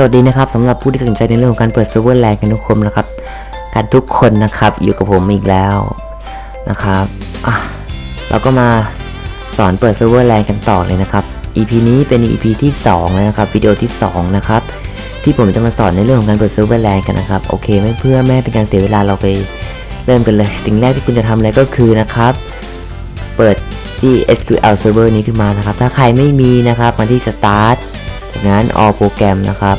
สวัสดีนะครับสำหรับผู้ที่สนใจในเรื่องของการเปิดเซิร์ฟเวอร์แลนกันทุกคนนะครับกันทุกคนนะครับอยู่กับผมอีกแล้วนะครับอะเราก็มาสอนเปิดเซิร์ฟเวอร์แลนกันต่อเลยนะครับ EP นี้เป็น EP ที่2แล้วนะครับวิดีโอที่2นะครับที่ผมจะมาสอนในเรื่องของการเปิดเซิร์ฟเวอร์แลนกันนะครับโอเคไม่เพื่อไม่เป็นการเสียเวลาเราไปเริ่มกันเลยสิ่งแรกที่คุณจะทำอะไรก็คือนะครับ เปิดที่ SQL Server นี้ขึ้นมานะครับ ถ้าใครไม่มีนะครับมาที่ Start จากนั้น All Program นะครับ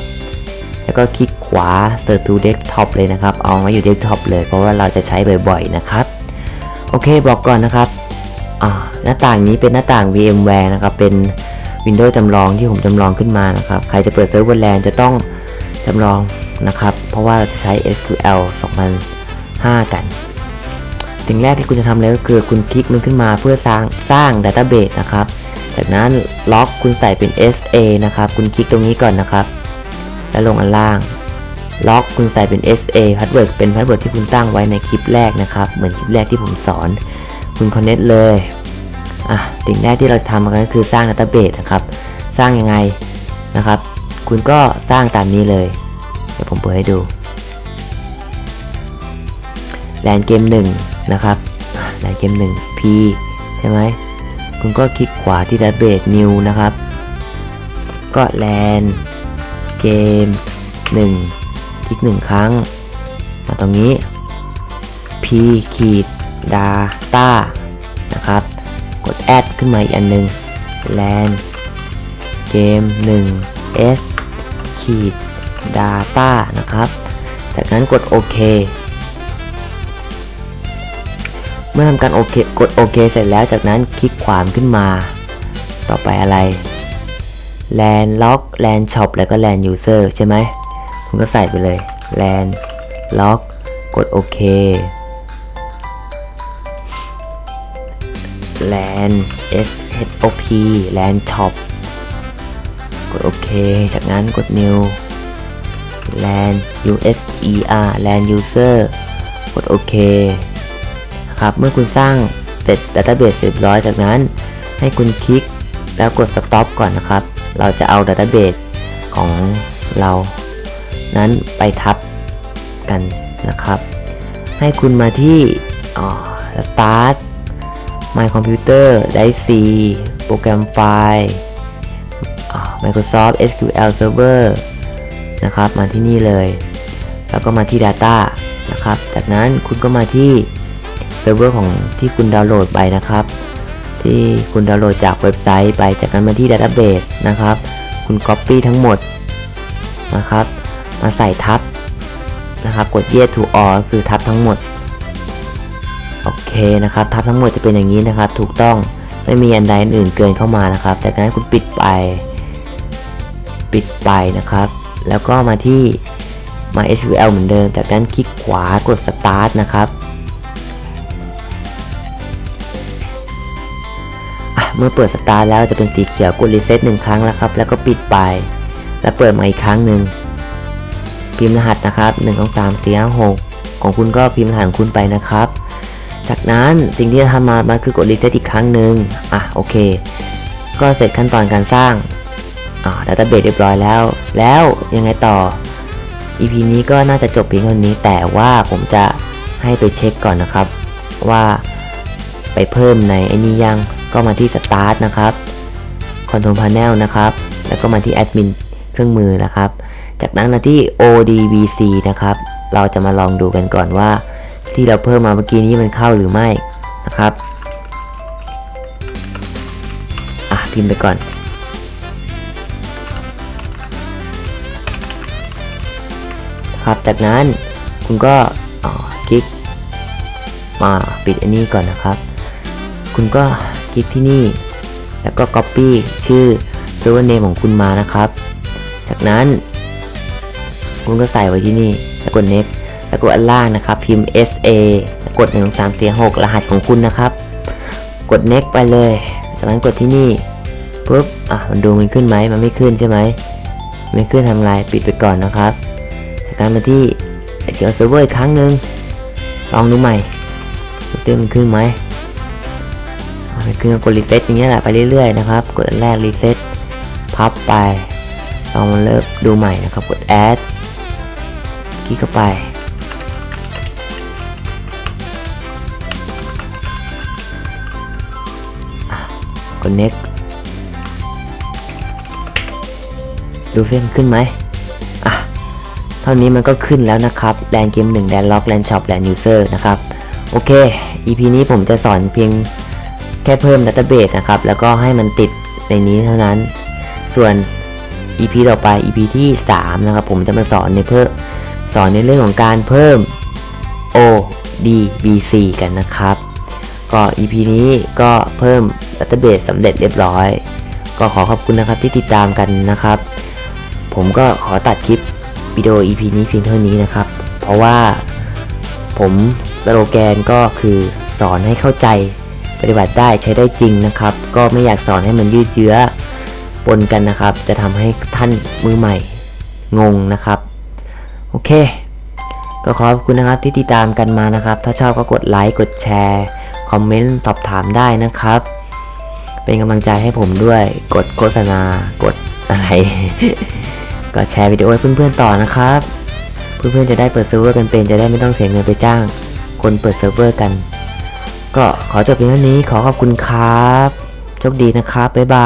แล้วก็คลิกขวา Search to Desktop เลยนะครับ เอามาอยู่ Desktop เลยเพราะว่าเราจะใช้บ่อยๆนะครับ โอเคบอกก่อนนะครับหน้าต่างนี้เป็นหน้าต่าง VMware นะครับ เป็น Windows จำลองที่ผมจำลองขึ้นมานะครับ ใครจะเปิดเซิร์ฟเวอร์แลนจะต้องจำลองนะครับ เพราะว่าเราจะใช้ SQL 2005 กันสิ่งแรกที่คุณจะทำเลยก็คือคุณคลิกมันขึ้นมาเพื่อสร้างสร้างดัตต้าเบสนะครับ จากนั้นล็อกคุณใส่เป็น SA นะครับ คุณคลิกตรงนี้ก่อนนะครับ แล้วลงอันล่าง ล็อกคุณใส่เป็น SA พาสเวิร์ดเป็นพาสเวิร์ดที่คุณตั้งไว้ในคลิปแรกนะครับ เหมือนคลิปแรกที่ผมสอน คุณคอนเน c t เลย อะสิ่งแรกที่เราจะทำกันก็คือสร้างดัตต้าเบสนะครับ สร้างยังไงนะครับ คุณก็สร้างตามนี้เลย เดี๋ยวผมเปิดให้ดูแลนเกม1นะครับแลนเกม1 P ใช่ไหมคุณก็คลิกขวาที่ดัตเบส New นะครับ ก็แลน เกม 1 คลิก 1 ครั้งมาตรงนี้ P ขีด Data นะครับ กด Add ขึ้นมาอีกอันหนึ่งแลนเกม 1 S ขีด Data นะครับ จากนั้นกดโอเคเมื่อทำการโอเคกดโอเคเสร็จแล้วจากนั้นคลิกขวามขึ้นมา ต่อไปอะไร LAN lock LAN shop แล้วก็ LAN user ใช่ไหมคุณก็ใส่ไปเลย LAN lock กดโอเค LAN shop LAN shop กดโอเค จากนั้นกด new LAN user LAN user กดโอเคครับ เมื่อคุณสร้างเสร็จ Database เสรียบร้อยจากนั้น ให้คุณคลิก แล้วกด Stop ก่อนนะครับ เราจะเอา Database ของเรา นั้นไปทับกันนะครับ ให้คุณมาที่ Start My Computer ได้ C โปรแกรมไฟล์ Microsoft SQL Server นะครับ มาที่นี่เลย แล้วก็มาที่ Data นะครับ จากนั้นคุณก็มาที่เซิร์ฟเวอร์ของที่คุณดาวน์โหลดไปนะครับ ที่คุณดาวน์โหลดจากเว็บไซต์ไปจากนั้นมาที่ Database นะครับ คุณ Copy ทั้งหมดนะครับ มาใส่ทับนะครับ กด Yes to all คือทับทั้งหมด โอเคนะครับ ทับทั้งหมดจะเป็นอย่างนี้นะครับ ถูกต้องไม่มีอันใดอันอื่นเกินเข้ามานะครับ จากนั้นคุณปิดไป ปิดไปนะครับ แล้วก็มาที่ MySQL เหมือนเดิม จากนั้นคลิกขวากด Start นะครับ เมื่อเปิดสตาร์แล้วจะเป็นสีเขียวกดรีเซ็ตหนึ่งครั้งแล้วครับ แล้วก็ปิดไป แล้วเปิดมาอีกครั้งหนึ่งพิมพ์รหัสนะครับ1 2 3 4 5 6ของคุณก็พิมพ์รหัสของคุณไปนะครับ จากนั้นสิ่งที่จะทำมามันคือกดรีเซ็ตอีกครั้งหนึ่งอะโอเค ก็เสร็จขั้นตอนการสร้างอ่าดัตต้าเบสเรียบร้อยแล้ว แล้วยังไงต่อ EP นี้ก็น่าจะจบเพียงเท่านี้ แต่ว่าผมจะให้ไปเช็คก่อนนะครับ ว่าไปเพิ่มในไอ้นี้ยัง ก็มาที่ Start นะครับ Control Panel นะครับ แล้วก็มาที่ Admin เครื่องมือนะครับ จากนั้นมาที่ ODBC นะครับ เราจะมาลองดูกันก่อนว่า ที่เราเพิ่มมาเมื่อกี้นี้มันเข้าหรือไม่นะครับอะพิมพ์ไปก่อนครับจากนั้นคุณก็อ่าคลิกมาปิดอันนี้ก่อนนะครับ คุณก็ คลิกที่นี่ แล้วก็ Copy ชื่อ Server Name ของคุณมานะครับ จากนั้น คุณก็ใส่ไว้ที่นี่ แล้วกด Next แล้วกดอันล่างนะครับ พิมพ์ SA แล้วกด 1 2 3 4 6 รหัสของคุณนะครับ กด Next ไปเลย จากนั้นกดที่นี่ปุ๊บ อะ มันดูมันขึ้นไหม มันไม่ขึ้นใช่ไหม ไม่ขึ้นทำลาย ปิดไปก่อนนะครับ จากนั้นมาที่ไอเสียเซิร์ฟเวอร์อีกครั้งหนึ่งลองดูใหม่ดูซิมันขึ้นไหมันคือกดรีเซ็ตอย่างเงี้ยแหละไปเรื่อยๆนะครับ กดอันแรกรีเซ็ตพับไปลองมาเลิกดูใหม่นะครับ กด add คลิกเข้าไปกด next ดูเส้นขึ้นไหมอะ เท่านี้มันก็ขึ้นแล้วนะครับแลนเกม1แลนล็อกแลนช็อปแลนยูเซอร์นะครับ โอเค EP นี้ผมจะสอนเพียง ค่เพิ่มดัตเตอร์เบสนะครับ แล้วก็ให้มันติดในนี้เท่านั้น ส่วน EP ต่อไป EP ที่ 3 นะครับ ผมจะมาสอนในเพิ่มสอนในเรื่องของการเพิ่ม O D B C กันนะครับ ก็ EP นี้ก็เพิ่มดัตเตอร์เบสสำเร็จเรียบร้อย ก็ขอขอบคุณนะครับที่ติดตามกันนะครับ ผมก็ขอตัดคลิปวิดีโอ EP นี้เพียงเท่านี้นะครับ เพราะว่าผมสโลแกนก็คือสอนให้เข้าใจ ปฏิบัติได้ใช้ได้จริงนะครับ ก็ไม่อยากสอนให้มันยืดเยื้อปนกันนะครับ จะทำให้ท่านมือใหม่งงนะครับ โอเค ก็ขอบคุณนะครับที่ติดตามกันมานะครับ ถ้าชอบก็กดไลค์กดแชร์คอมเมนต์สอบถามได้นะครับ เป็นกำลังใจให้ผมด้วย กดโฆษณากดอะไร ก็แชร์วิดีโอให้เพื่อนๆต่อนะครับ เพื่อนๆจะได้เปิดเซิร์ฟเวอร์กันเป็นจะได้ไม่ต้องเสียเงินไปจ้าง คนเปิดเซิร์ฟเวอร์กัน ก็ขอจบเพียงเท่านี้ขอขอบคุณครับ โชคดีนะครับ บ๊ายบาย